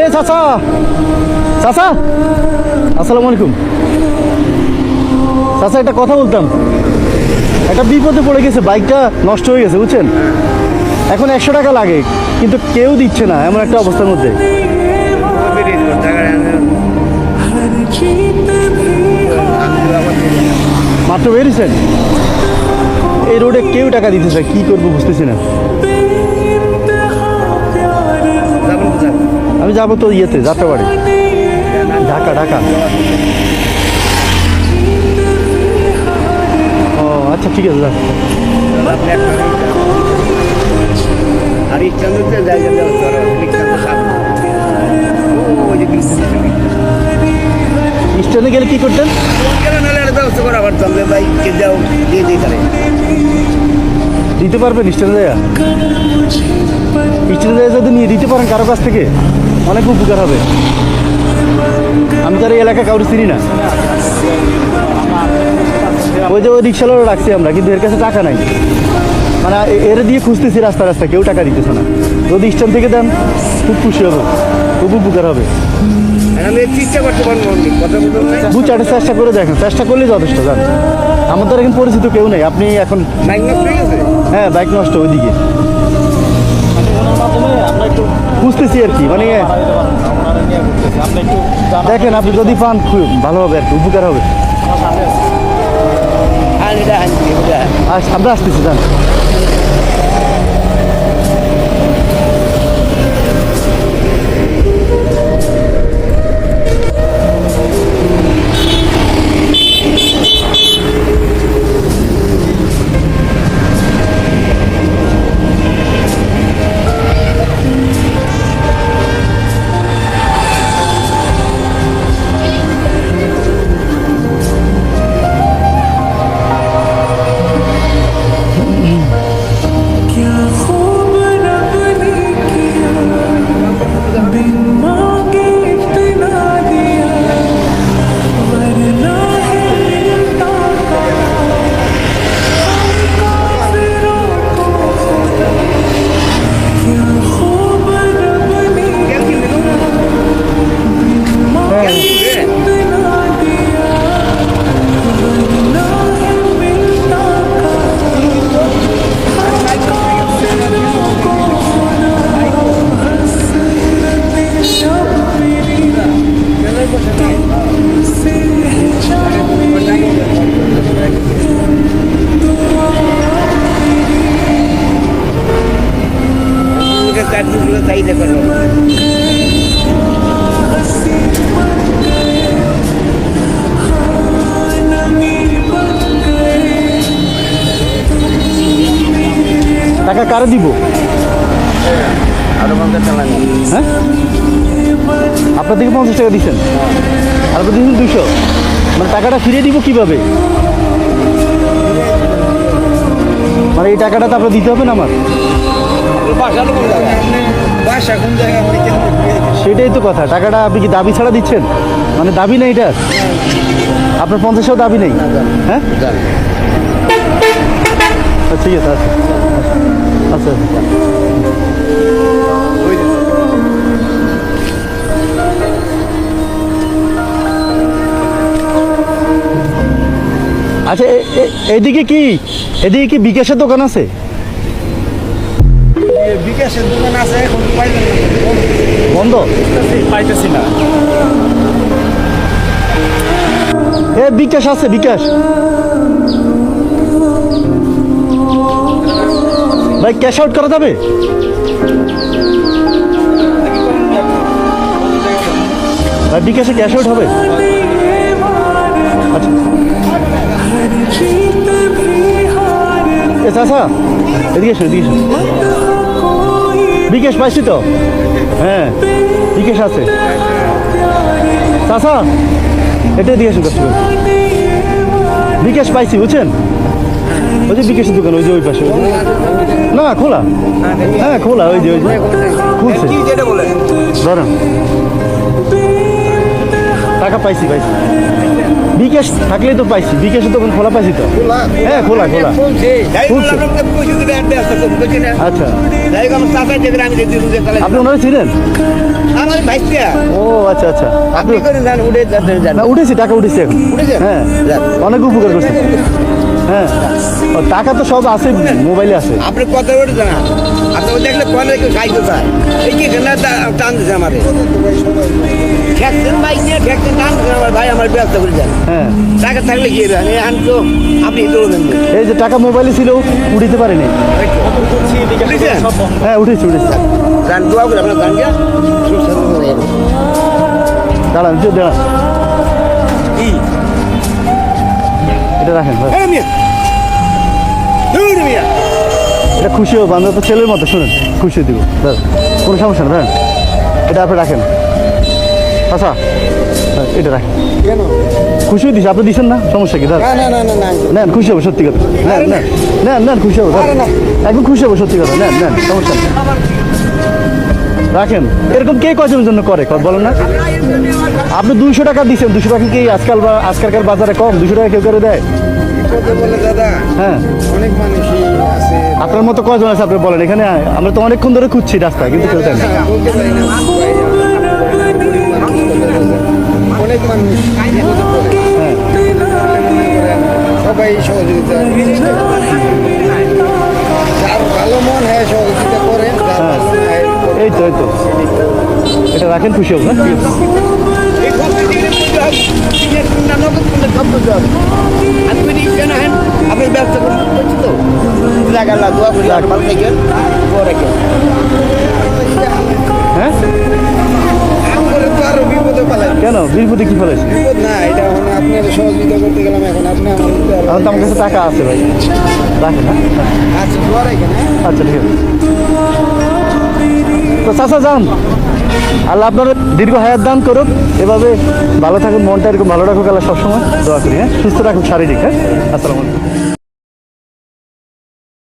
এ চাচা। চাচা, আসসালামু আলাইকুম। চাচা, একটা কথা বলতাম। একটা বিপদে পড়ে গেছে, বাইকটা নষ্ট হয়ে গেছে, বুঝছেন? এখন একশো টাকা লাগে, কিন্তু কেউ দিচ্ছে না, এমন একটা অবস্থার মধ্যে। মাত্র বেরিয়েছেন? রোডে কেউ টাকা দিতে চায়, কী করব বুঝতেছি না। আমি যাব তো ইয়েতে যাত্রাবাড়ি ঢাকা ঢাকা। ও আচ্ছা ঠিক আছে স্টেশনে গেলে কী করতেন? ব্যবস্থা আমরা বাইককে দাও দিয়ে দিই দিতে পারবেন স্টেশনে দেয়া স্টেশনে দেয়া যদি নিয়ে দিতে পারেন কারও কাছ থেকে অনেক উপকার হবে। আমি তার এই এলাকা কাউকে চিনি না। ওই যে ওই রিক্সাওয়ালা রাখছি আমরা কিন্তু এর কাছে টাকা নাই। মানে এর দিয়ে খুঁজতেছি রাস্তা রাস্তা কেউ টাকা দিতেছে না। যদি স্টেশন থেকে দেন খুব খুশি হবে খুব উপকার হবে। দু চারটে চেষ্টা করে দেখেন চেষ্টা করলেই যথেষ্ট জান। আমাদের এখন পরিচিত কেউ নেই আপনি এখন হয়ে হ্যাঁ বাইক নষ্ট ওইদিকে। বুঝতেছি আর কি মানে দেখেন আপনি যদি পান খুব ভালো হবে আর কি উপকার হবে। আর এটা আনছি এটা আস আমরা আসতেছি যান। চাইলে করব। টাকা কারে দিব? হ্যাঁ? আপনার থেকে পঞ্চাশ টাকা দিচ্ছেন। আর আপনি দিচ্ছেন দুশো মানে টাকাটা ফিরিয়ে দিব কীভাবে? মানে এই টাকাটা তো আপনার দিতে হবে না আমার? বাসা কোন জায়গা বাসা কোন জায়গা আমি কেন সেটাই তো কথা। টাকাটা আপনি কি দাবি ছাড়া দিচ্ছেন? মানে দাবি নেই এটা? আপনার পঞ্চাশেও দাবি নেই? হ্যাঁ? আচ্ছা, ঠিক আছে আচ্ছা। আচ্ছা আচ্ছা। এ- এদিকে কি? এদিকে কি বিকাশের দোকান আছে? বিকাশের দোকান আছে এখন বন্ধ? পাইতেছি না। এ বিকাশ আছে বিকাশ। ভাই ক্যাশ আউট করা যাবে? ভাই বিকাশে ক্যাশ আউট হবে? আচ্ছা। এ চাষা এদিকে এসো এদিকে এসো। বিকাশ পাইছি তো? হ্যাঁ বিকেশ আছে। চাষা এটাই দিয়ে এসো বিকেশ পাইছি বুঝছেন? ওই যে বিকাশের দোকান ওই যে ওই পাশে না খোলা। হ্যাঁ খোলা ওই যে ওই যে। খুলছে। ধরেন। টাকা পাইছি পাইছি। বিকেশ থাকলেই তো পাইছি বিকাশে তখন খোলা পাইছি তো। হ্যাঁ খোলা খোলা। আচ্ছা। আপনি ওনারা ছিলেন? ও আচ্ছা আচ্ছা। আপনি উঠেছি টাকা উঠেছি এখন। হ্যাঁ। অনেক উপকার করছে হ্যাঁ। টাকা তো সব আছে মোবাইলে আছে। আপনি বলে জানা আপনি ওই দেখলে কলে কেউ খাইতে চায়। এই কি এখানে টান দিছে আমারে? ঠেকছেন বাইক নিয়ে ঠেকছেন টান দিছে আমার ভাই আমার ব্যবস্থা করে দেন। হ্যাঁ। টাকা থাকলে কি হবে? এখন তো আপনি দৌড়বেন এই যে টাকা মোবাইলে ছিল উঠিতে পারিনি। হ্যাঁ উঠেছি উঠেছি। গান দোয়া করে আপনার গান যাবে। দাঁড়ান দাঁড়ান। এটা রাখেন এই মিয়া। এটা খুশি হবে আমরা তো ছেলের মতো শুনেন খুশি দিব। দাঁড়ান কোনো সমস্যা না দাঁড়ান এটা আপনি রাখেন। আচ্ছা এটা রাখেন। খুশি দিছে আপনি দিচ্ছেন না? সমস্যা কি? দাঁড়ান। না নেন খুশি হব সত্যি কথা। নেন নেন নেন নেন খুশি হব। একদম খুশি হব সত্যি কথা। নেন নেন সমস্যা নেই। রাখেন। এরকম কে কজনের জন্য করে? ক- বলেন না। আপনি দুইশো টাকা দিচ্ছেন দুশো টাকা কি আজকাল বা আজকালকার বাজারে কম? দুশো টাকা কেউ করে দেয়? দাদা হ্যাঁ। আপনার মতো কজন আছে আপনি বলেন এখানে আমরা তো অনেকক্ষণ ধরে খুঁজছি রাস্তায় কিন্তু কেউ দেয় না বলতে পারি না। অনেক মানুষ হ্যাঁ সবাই সহযোগিতা যার ভালো মন হয় সহযোগিতা যার ভালো মন হয় করে। এই তো এই তো। এটা রাখেন খুশি হ্যাঁ। নিজের না নগদ করলে সব করতে হবে। আর তুমি যদি ইচ্ছে না হেন, আপনি ব্যবসা করছি তো আল্লাহ দোয়া করি আর ভালো থাকেন দোয়া হ্যাঁ কেন বিরপুতে কি ফেলেছে এখন আপনি তো আমার টাকা আছে ভাই দোয়া রাখেন আচ্ছা ঠিক আছে তো চাচা যান আল্লাহ আপনারা দীর্ঘ হায়াত দান করুক। এভাবে ভালো থাকুন, মনটা এরকম ভালো রাখুক আল্লাহ সবসময় দোয়া করি হ্যাঁ? সুস্থ রাখুন শারীরিক হ্যাঁ? আসসালামু আলাইকুম।